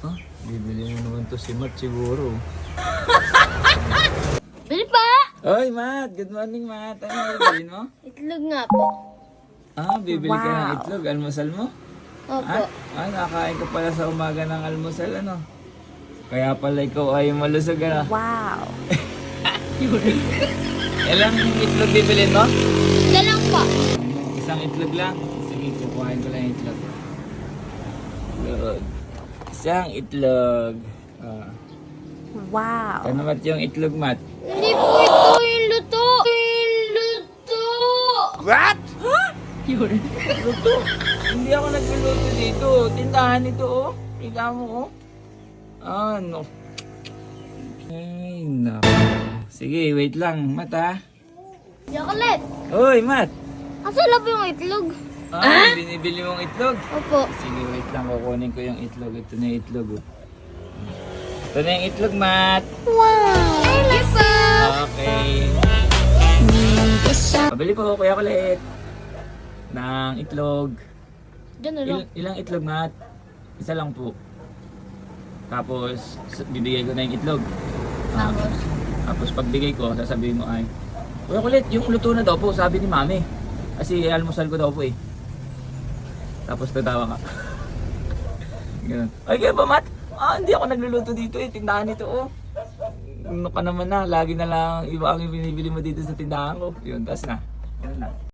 Ha? Bibili mo naman to si Matt siguro. Bili pa! Oy, Matt! Good morning, Matt. Ano bibilin mo? Itlog nga po. Ah, bibili ka ng itlog. Almusal mo? Opo. Ah, ah, nakain ka pala sa umaga ng almusal, ano? Kaya pala ikaw ay malusog, ano? Wow. Ilang itlog bibilin mo? Isa lang po. Isang itlog lang. Sige, kukuhain ko lang yung itlog. Itlog. Isang itlog. Ah. Wow. Ano mat yung itlog, Mat? Hindi po ito yung luto. Ito yung luto. Luto. Hindi ako nagluluto dito. Tindahan ito, oh. Ika mo, oh. Ano? Ay, nako. Sige, wait lang, Mat, ha? Chocolate. Oy, Mat! Asa lang po yung itlog? Ah, binibili mong itlog? Opo. Sige, wait lang. Kukunin ko yung itlog. Ito na yung itlog, oh. Ito na yung itlog, Mat. Wow. Thank you po. Okay. Pabili po, Kuya Kulit. Ng itlog. Diyan na lang. Il- ilang itlog, Mat? Isa lang po. Tapos, bibigay ko na yung itlog. Ah, Tapos. tapos pagbigay ko, sasabihin mo ay, Kuya Kulit, yung luto na daw po, sabi ni Mami. Kasi almusal ko daw po eh. Tapos tatawa ka. Ganun. Ay, kaya ba, Mat? Ah, hindi ako nagluluto dito eh. Tindahan nito, oh. Ano ka naman na, lagi na lang iba ang binibili mo dito sa tindahan ko. Yun, tas na. Ganun na.